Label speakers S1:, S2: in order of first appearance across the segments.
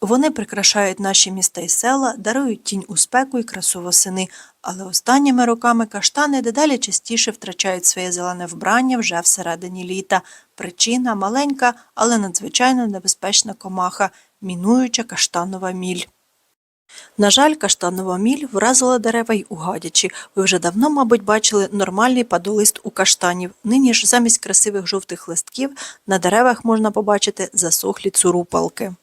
S1: Вони прикрашають наші міста і села, дарують тінь у спеку і красу восени, але останніми роками каштани дедалі частіше втрачають своє зелене вбрання вже всередині літа. Причина маленька, але надзвичайно небезпечна комаха мінуюча каштанова міль. На жаль, каштанова міль вразила дерева й у гадячі. Ви вже давно, мабуть, бачили нормальний падолист у каштанів. Нині ж замість красивих жовтих листків на деревах можна побачити засохлі цурупалки.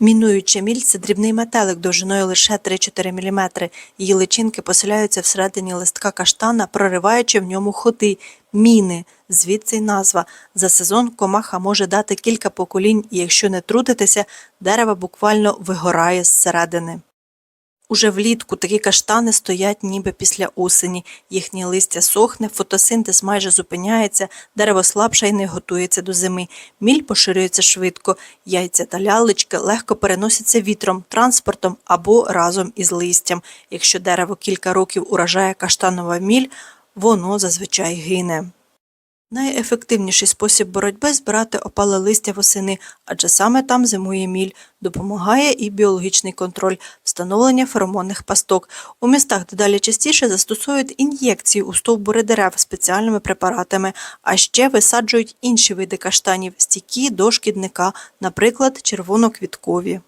S1: Мінуюча міль – це дрібний метелик довжиною лише 3-4 мм. Її личинки поселяються всередині листка каштана, прориваючи в ньому ходи – міни. Звідси й назва. За сезон комаха може дати кілька поколінь, і якщо не трудитися, дерево буквально вигорає зсередини. Уже влітку такі каштани стоять ніби після осені. Їхнє листя сохне, фотосинтез майже зупиняється, дерево слабше і не готується до зими. Міль поширюється швидко, яйця та лялечки легко переносяться вітром, транспортом або разом із листям. Якщо дерево кілька років уражає каштанова міль, воно зазвичай гине. Найефективніший спосіб боротьби збирати опале листя восени, адже саме там зимує міль. Допомагає і біологічний контроль, встановлення феромонних пасток. У містах дедалі частіше застосовують ін'єкції у стовбури дерев спеціальними препаратами, а ще висаджують інші види каштанів, стійкі до шкідника, наприклад, червоноквіткові.